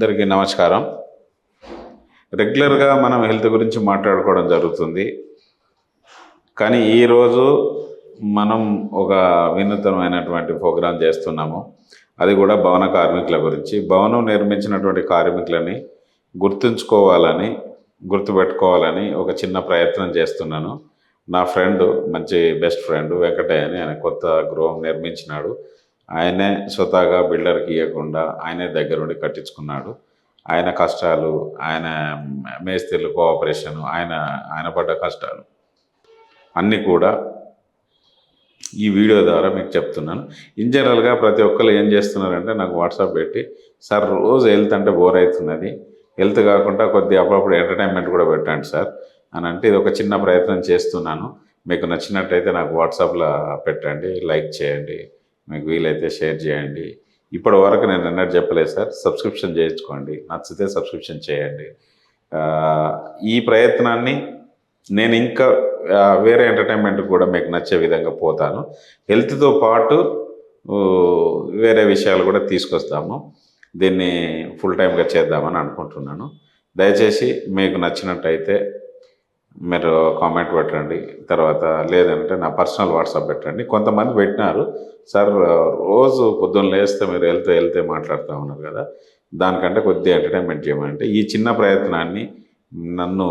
అందరికీ నమస్కారం. రెగ్యులర్గా మనం హెల్త్ గురించి మాట్లాడుకోవడం జరుగుతుంది. కానీ ఈరోజు మనం ఒక వినూతనమైనటువంటి ప్రోగ్రాం చేస్తున్నాము. అది కూడా భవన కార్మికుల గురించి. భవనం నిర్మించినటువంటి కార్మికులని గుర్తుంచుకోవాలని గుర్తుపెట్టుకోవాలని ఒక చిన్న ప్రయత్నం చేస్తున్నాను. నా ఫ్రెండ్ మంచి బెస్ట్ ఫ్రెండ్ వెంకటయ్య అని ఆయన కొత్త గృహం నిర్మించినాడు. ఆయనే స్వతహాగా బిల్డర్కి ఇవ్వకుండా ఆయనే దగ్గరుండి కట్టించుకున్నాడు. ఆయన కష్టాలు ఆయన మేస్త్రీలు కోఆపరేషన్ ఆయన ఆయన పడ్డ కష్టాలు అన్నీ కూడా ఈ వీడియో ద్వారా మీకు చెప్తున్నాను. ఇన్ జనరల్గా ప్రతి ఒక్కరు ఏం చేస్తున్నారంటే నాకు వాట్సాప్ పెట్టి సార్ రోజు హెల్త్ అంటే బోర్ అవుతున్నది. హెల్త్ కాకుండా కొద్ది అప్పుడప్పుడు ఎంటర్టైన్మెంట్ కూడా పెట్టండి సార్ అని అంటే ఇది ఒక చిన్న ప్రయత్నం చేస్తున్నాను. మీకు నచ్చినట్టయితే నాకు వాట్సాప్లో పెట్టండి లైక్ చేయండి. మీకు వీలైతే షేర్ చేయండి. ఇప్పటి వరకు నేను ఎన్నడూ చెప్పలేదు సార్. సబ్స్క్రిప్షన్ చేయించుకోండి. నచ్చితే సబ్స్క్రిప్షన్ చేయండి. ఈ ప్రయత్నాన్ని నేను ఇంకా వేరే ఎంటర్టైన్మెంట్ కూడా మీకు నచ్చే విధంగా పోతాను. హెల్త్తో పాటు వేరే విషయాలు కూడా తీసుకొస్తాము. దీన్ని ఫుల్ టైమ్గా చేద్దామని అనుకుంటున్నాను. దయచేసి మీకు నచ్చినట్టయితే మీరు కామెంట్ పెట్టండి. తర్వాత లేదంటే నా పర్సనల్ వాట్సాప్ పెట్టండి. కొంతమంది పెట్టినారు. సార్ రోజు పొద్దున్న లేస్తే మీరు వెళ్తే వెళ్తే మాట్లాడుతూ ఉన్నారు కదా. దానికంటే కొద్దిగా ఎంటర్టైన్మెంట్ చేయమంటే ఈ చిన్న ప్రయత్నాన్ని నన్ను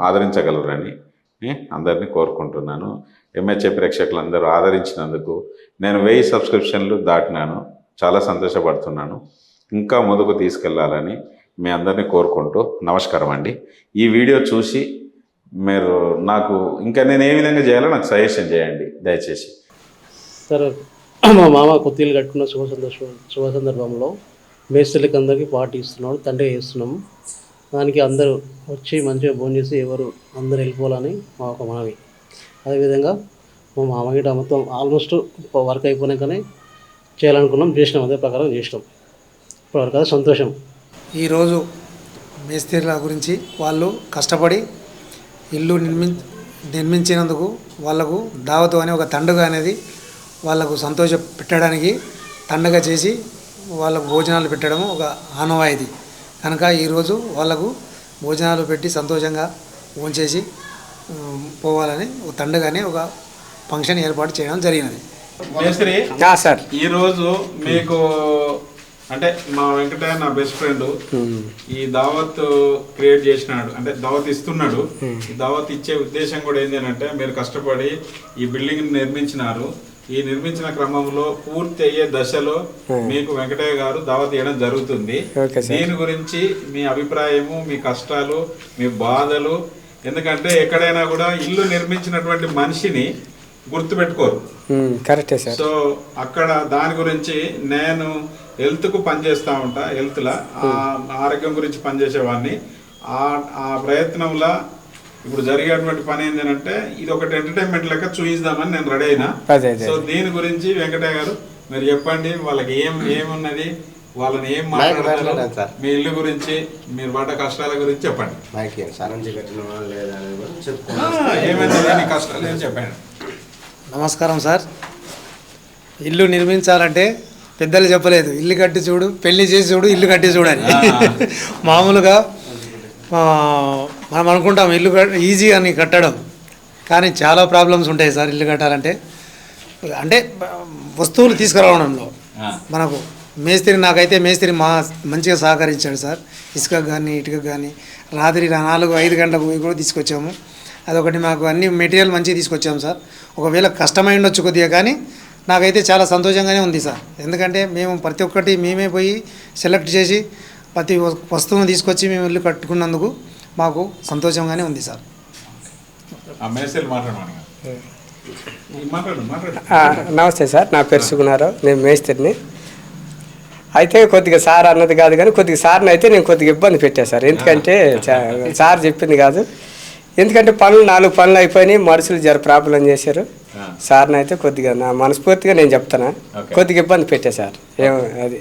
ఆదరించగలరని అందరినీ కోరుకుంటున్నాను. ఎంహెచ్ఏ ప్రేక్షకులందరూ ఆదరించినందుకు నేను వెయ్యి సబ్స్క్రిప్షన్లు దాటినాను. చాలా సంతోషపడుతున్నాను. ఇంకా ముందుకు తీసుకెళ్ళాలని మీ అందరినీ కోరుకుంటూ నమస్కారం అండి. ఈ వీడియో చూసి మీరు నాకు ఇంకా నేను ఏ విధంగా చేయాలో నాకు సజెషన్ చేయండి దయచేసి. సరే. మా మామ కొత్తిల్లు కట్టుకున్న శుభ సందర్భం శుభ సందర్భంలో మేస్త్రీలకి అందరికీ పార్టీ ఇస్తున్నాడు తండ్రి చేస్తున్నాము దానికి అందరూ వచ్చి మంచిగా భోజనం చేసి ఎవరు అందరూ వెళ్ళిపోవాలని మా ఒక మనవి. అదేవిధంగా మా మామగిట మొత్తం ఆల్మోస్ట్ వర్క్ అయిపోయినాకనే చేయాలనుకున్నాం చేసినాం అదే ప్రకారం చేసినాం. ఇప్పటివరకు అది సంతోషం. ఈరోజు మేస్త్రీల గురించి వాళ్ళు కష్టపడి ఇల్లు నిర్మి నిర్మించినందుకు వాళ్ళకు దావతు అనే ఒక తండుగ అనేది వాళ్ళకు సంతోష పెట్టడానికి తండగా చేసి వాళ్ళకు భోజనాలు పెట్టడం ఒక ఆనవాయితీ. కనుక ఈరోజు వాళ్ళకు భోజనాలు పెట్టి సంతోషంగా భోంచేసి ఉమ్, పోవాలని ఒక తండగానే ఒక ఫంక్షన్ ఏర్పాటు చేయడం జరిగినది. సార్. ఈరోజు మీకు అంటే మా వెంకటయ్య నా బెస్ట్ ఫ్రెండ్ ఈ దావత్ క్రియేట్ చేసినాడు. అంటే దావత్ ఇస్తున్నాడు. ఈ దావత్ ఇచ్చే ఉద్దేశం కూడా ఏంటి అంటే మీరు కష్టపడి ఈ బిల్డింగ్ నిర్మించినారు. ఈ నిర్మించిన క్రమంలో పూర్తి అయ్యే దశలో మీకు వెంకటయ్య గారు దావత్ ఇవ్వడం జరుగుతుంది. దీని గురించి మీ అభిప్రాయము మీ కష్టాలు మీ బాధలు ఎందుకంటే ఎక్కడైనా కూడా ఇల్లు నిర్మించినటువంటి మనిషిని గుర్తుపెట్టుకోరు. కరెక్టే సార్. సో అక్కడ దాని గురించి నేను హెల్త్కు పనిచేస్తా ఉంటా హెల్త్ లా. ఆ ఆరోగ్యం గురించి పనిచేసేవాడిని ఆ ఆ ప్రయత్నంలో ఇప్పుడు జరిగేటువంటి పని ఏంటంటే ఇది ఒకటి ఎంటర్టైన్మెంట్ లెక్క చూయిద్దామని నేను రెడీ అయినా. సో దీని గురించి వెంకటయ్య గారు మీరు చెప్పండి వాళ్ళకి ఏం ఏమున్నది వాళ్ళని ఏం మాట్లాడతారు మీ ఇల్లు గురించి మీరు పడ్డ కష్టాల గురించి చెప్పండి. కష్టాలు ఏం చెప్పండి. నమస్కారం సార్. ఇల్లు నిర్మించాలంటే పెద్దలు చెప్పలేదు. ఇల్లు కట్టి చూడు పెళ్ళి చేసి చూడు ఇల్లు కట్టి చూడని. మామూలుగా మనం అనుకుంటాం ఇల్లు ఈజీ అని కట్టడం. కానీ చాలా ప్రాబ్లమ్స్ ఉంటాయి సార్ ఇల్లు కట్టాలంటే. అంటే వస్తువులు తీసుకురావడంలో. మనకు మేస్త్రి నాకైతే మేస్త్రి మా మంచిగా సహకరించాడు సార్. ఇసుక కానీ ఇటుక కానీ రాత్రి నాలుగు ఐదు గంటలకు పోయి కూడా తీసుకొచ్చాము. అదొకటి మాకు అన్ని మెటీరియల్ మంచిగా తీసుకొచ్చాము సార్. ఒకవేళ కష్టమై ఉండొచ్చు కొద్దిగా కానీ నాకైతే చాలా సంతోషంగానే ఉంది సార్. ఎందుకంటే మేము ప్రతి ఒక్కటి మేమే పోయి సెలెక్ట్ చేసి ప్రతి వస్తువును తీసుకొచ్చి మేము ఇల్లు కట్టుకున్నందుకు మాకు సంతోషంగానే ఉంది సార్. నమస్తే సార్ నా పేరు సుగుణారావు నేను మేస్త్రిని. అయితే కొద్దిగా సార్ అన్నది కాదు కానీ కొద్దిగా సార్ని అయితే నేను కొద్దిగా ఇబ్బంది పెట్టా సార్. ఎందుకంటే సార్ చెప్పింది కాదు. ఎందుకంటే పనులు నాలుగు పనులు అయిపోయినాయి మనుషులు జర ప్రాబ్లం చేశారు. సార్ని అయితే కొద్దిగా నా మనస్ఫూర్తిగా నేను చెప్తాను. కొద్దిగా ఇబ్బంది పెట్టా సార్. ఏం అది.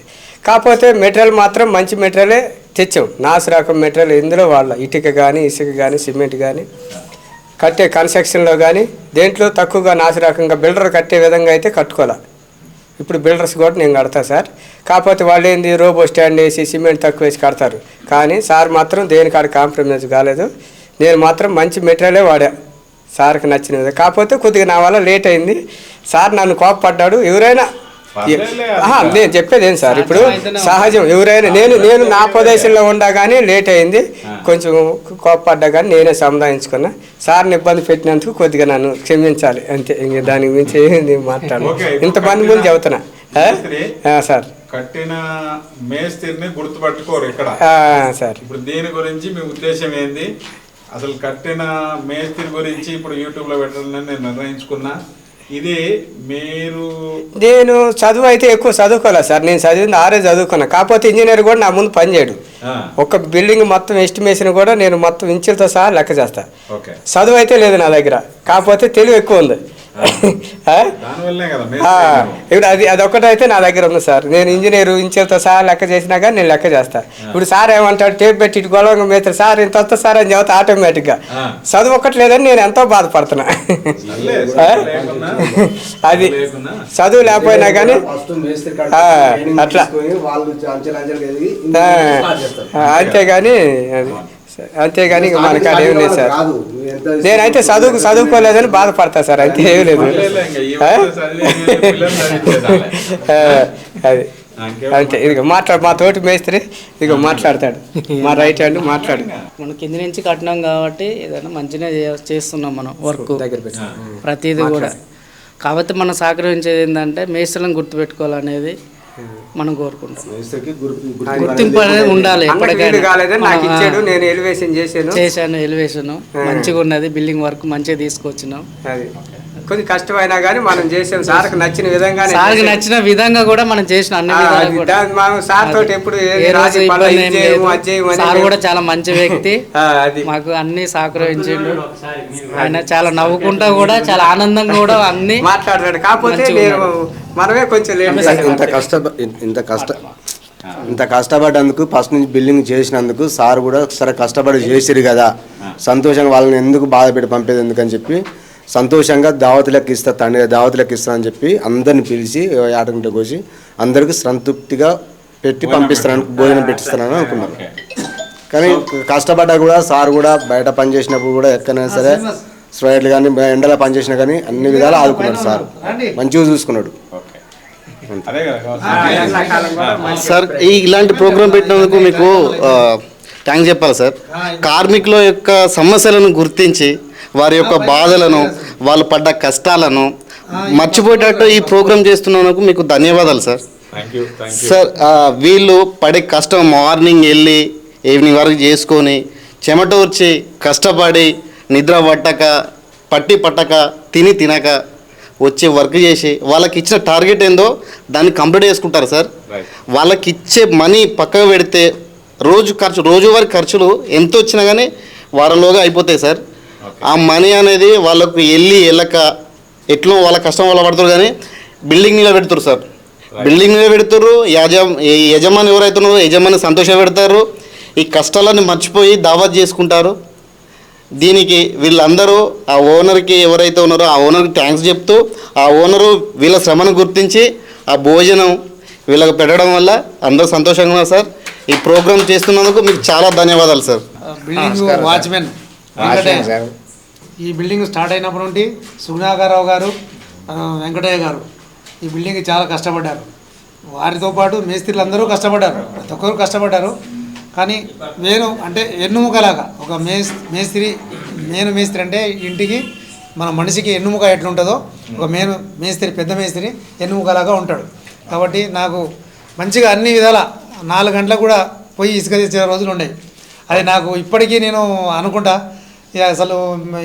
కాకపోతే మెటీరియల్ మాత్రం మంచి మెటీరియలే తెచ్చాం. నాసు రకం మెటీరియల్ ఇందులో వాళ్ళ ఇటుక కానీ ఇసుక కానీ సిమెంట్ కానీ కట్టే కన్స్ట్రక్షన్లో కానీ దేంట్లో తక్కువగా నాసి రకంగా బిల్డర్ కట్టే విధంగా అయితే కట్టుకోవాలి. ఇప్పుడు బిల్డర్స్ కూడా నేను కడతా సార్. కాకపోతే వాళ్ళు ఏంది రోబో స్టాండ్ వేసి సిమెంట్ తక్కువ వేసి కడతారు. కానీ సార్ మాత్రం దేనికాడ కాంప్రమైజ్ కాలేదు. నేను మాత్రం మంచి మెటీరియలే వాడా. సార్కి నచ్చిన విధంగా. కాకపోతే కొద్దిగా నా వల్ల లేట్ అయింది. సార్ నన్ను కోపపడ్డాడు. ఎవరైనా నేను చెప్పేది ఏం సార్? ఇప్పుడు సహజం. ఎవరైనా నేను నేను నా ప్రదేశంలో ఉండగానే లేట్ అయింది. కొంచెం కోపపడ్డా కానీ నేనే సముదాయించుకున్నా సార్ని ఇబ్బంది పెట్టినందుకు కొద్దిగా నన్ను క్షమించాలి. అంతే. ఇంక దానికి మించి ఏంది మాట్లాడు ఇంతమంది ముందు చెబుతున్నా. సార్. కట్టిన మేస్త్రిని గుర్తుపట్టుకోరు ఇక్కడ. ఆ, సార్. ఇప్పుడు దీని గురించి మీ ఉద్దేశం ఏంది? అసలు కట్టిన మేస్త్రి గురించి ఇప్పుడు యూట్యూబ్లో పెట్టాలని నేను నిర్ణయించుకున్నా. ఇది మీరు నేను చదువు అయితే ఎక్కువ చదువుకోలేదు సార్. నేను చదివింది ఆరే చదువుకున్నా. కాకపోతే ఇంజనీర్ కూడా నా ముందు పని చేయడు. ఆ, ఒక బిల్డింగ్ మొత్తం ఎస్టిమేషన్ కూడా నేను మొత్తం ఇంచులతో సహా లెక్క చేస్తా. చదువు అయితే లేదు నా దగ్గర. కాకపోతే తెలివి ఎక్కువ ఉంది. ఇప్పుడు అది అదొక్కటైతే నా దగ్గర ఉంది సార్. నేను ఇంజనీర్ ఇంచులతో సహా లెక్క చేసినా కానీ నేను లెక్క చేస్తా. ఇప్పుడు సార్ ఏమంటాడు టేప్ పెట్టి ఇటు గొడవ మీద సార్ ఇంత వస్తా సార్ అని చెబుతా ఆటోమేటిక్గా. చదువు ఒక్కటి లేదని నేను ఎంతో బాధపడుతున్నా. అది చదువు లేకపోయినా కానీ కాడ అట్లా. అంతేగాని అది. అంతేగాని అది ఏం లేదు సార్. నేనైతే చదువు చదువుకోలేదని బాధపడతా సార్ అంతే ఏం లేదు అది. అంతే. ఇదిగో మాట్లాడు మా తోటి మేస్త్రి ఇదిగో మాట్లాడతాడు. మా రైట్ హ్యాండ్ మాట్లాడు. మన కింది నుంచి కట్టినాం కాబట్టి ఏదైనా మంచిగా చేస్తున్నాం మనం వర్క్. దగ్గర పెట్టి. ప్రతిదీ కూడా. కాకపోతే మనం సహకరించేది ఏంటంటే మేస్త్రులను గుర్తుపెట్టుకోవాలనేది మనం కోరుకుంటాం. గుర్తింపు అనేది ఉండాలి. నాకు ఇచ్చాడు నేను ఎలివేషన్ చేశాను. చేశాను ఎలివేషన్. మంచిగా ఉన్నది బిల్డింగ్ వర్క్ మంచిగా తీసుకొచ్చినాం. అది. కొంచెం కష్టమైనా కానీ మనం చేసాం సార్కి నచ్చిన విధంగానే సార్కి. నచ్చిన విధంగా కూడా మనం చేసిన అన్ని మనం సార్ తోటి ఎప్పుడు సార్ కూడా చాలా మంచి వ్యక్తి. ఆ, అది. మాకు అన్ని సహకరించిండు. ఆయన చాలా నవ్వుకుంటా కూడా చాలా ఆనందంగా కూడా అన్ని మాట్లాడతాడు. కాకపోతే నేను మనమే కొంచెం ఇంత కష్ట ఇంత కష్ట ఇంత కష్టపడ్డందుకు ఫస్ట్ నుంచి బిల్డింగ్ చేసినందుకు సార్ కూడా సరే కష్టపడి చేసిరు కదా. సంతోషంగా వాళ్ళని ఎందుకు బాధ పెట్టి పంపేది ఎందుకని చెప్పి సంతోషంగా దావతులకు ఇస్తా తండ్రి దావతులకు ఇస్తా అని చెప్పి అందరిని పిలిచి ఆటంటే కోసి అందరికి సంతృప్తిగా పెట్టి పంపిస్తాను భోజనం పెట్టిస్తానని అనుకున్నారు కానీ కష్టపడ్డా కూడా సార్ కూడా బయట పని చేసినప్పుడు కూడా ఎక్కడైనా సరే స్ప్రైట్లు కానీ ఎండలో పని చేసినా కానీ అన్ని విధాలు ఆదుకున్నాడు సార్. మంచిగా చూసుకున్నాడు. ఓకే. అదే కదా కావాల్సింది. సార్ ఈ ఇలాంటి ప్రోగ్రాం పెట్టినందుకు మీకు థ్యాంక్స్ చెప్పాలి సార్. కార్మికుల యొక్క సమస్యలను గుర్తించి వారి యొక్క బాధలను వాళ్ళు పడ్డ కష్టాలను మర్చిపోయేటట్టు ఈ ప్రోగ్రాం చేస్తున్నందుకు మీకు ధన్యవాదాలు సార్. సార్ వీళ్ళు పడే కష్టం మార్నింగ్ వెళ్ళి ఈవినింగ్ వరకు చేసుకొని చెమట వచ్చి కష్టపడి నిద్ర పట్టక పట్టి పట్టక తిని తినక వచ్చి వర్క్ చేసి వాళ్ళకి ఇచ్చిన టార్గెట్ ఏందో దాన్ని కంప్లీట్ చేసుకుంటారు సార్. వాళ్ళకి ఇచ్చే మనీ పక్కకు పెడితే రోజు ఖర్చు రోజువారి ఖర్చులు ఎంత వచ్చినా కానీ వారంలోగా అయిపోతాయి సార్. ఆ మనీ అనేది వాళ్ళకు వెళ్ళి వెళ్ళక ఎట్లో వాళ్ళ కష్టం వల్ల పడుతారు కానీ బిల్డింగ్ నిలబెడుతారు సార్. బిల్డింగ్ నిలబెడుతారు యాజ ఈ యజమాని ఎవరైతున్నారో యజమాని సంతోషం పెడతారు ఈ కష్టాలను మర్చిపోయి దావత్ చేసుకుంటారు. దీనికి వీళ్ళందరూ ఆ ఓనర్కి ఎవరైతే ఉన్నారో ఆ ఓనర్కి థ్యాంక్స్ చెప్తూ ఆ ఓనరు వీళ్ళ శ్రమను గుర్తించి ఆ భోజనం వీళ్ళకి పెట్టడం వల్ల అందరూ సంతోషంగా ఉన్నారు సార్. ఈ ప్రోగ్రామ్ చేస్తున్నందుకు మీకు చాలా ధన్యవాదాలు సార్. Building watchman. ఈ బిల్డింగ్ స్టార్ట్ అయినప్పటి నుండి సుగుణాగారావు గారు వెంకటయ్య గారు ఈ బిల్డింగ్ చాలా కష్టపడ్డారు. వారితో పాటు మేస్త్రీలు అందరూ కష్టపడ్డారు. ప్రతి ఒక్కరు కష్టపడ్డారు. కానీ నేను అంటే ఎన్నుముకలాగా ఒక మేస్ మేస్త్రి మేను మేస్త్రి అంటే ఇంటికి మన మనిషికి ఎన్నుముక ఎట్లుంటుందో ఒక మేను మేస్త్రి పెద్ద మేస్త్రి ఎన్నుముకలాగా ఉంటాడు. కాబట్టి నాకు మంచిగా అన్ని విధాల నాలుగు గంటలకు కూడా పోయి ఇసుక తెచ్చే రోజులు ఉన్నాయి అది నాకు ఇప్పటికీ నేను అనుకుంటా ఇక అసలు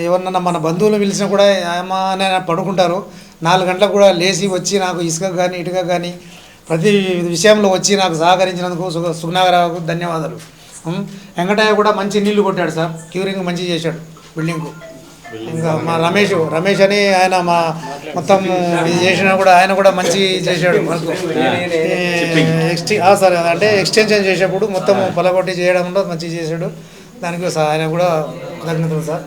ఎవరినన్నా మన బంధువులు పిలిచినా కూడా ఏమా అని పడుకుంటారు. నాలుగు గంటలకు కూడా లేచి వచ్చి నాకు ఇసుక కానీ ఇటుక కానీ ప్రతి విషయంలో వచ్చి నాకు సహకరించినందుకు సు సుగ్నాగరావుకు ధన్యవాదాలు. వెంకటయ్య కూడా మంచి నీళ్ళు కొట్టాడు సార్. క్యూరింగ్ మంచి చేశాడు బిల్డింగ్కు. ఇంకా మా రమేష్ రమేష్ అని ఆయన మా మొత్తం ఇది చేసినా కూడా ఆయన కూడా మంచి చేశాడు వర్క్ ఎక్స్టి సార్ అంటే ఎక్స్టెన్షన్ చేసేప్పుడు మొత్తం పొలగొట్టి చేయడం కూడా మంచిగా చేశాడు. దానికి ఆయన కూడా కృతజ్ఞతలు సార్.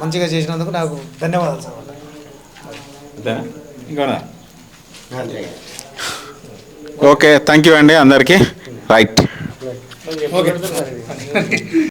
మంచిగా చేసినందుకు నాకు ధన్యవాదాలు సార్. ఓకే థ్యాంక్ యూ అండి అందరికీ. Right okay.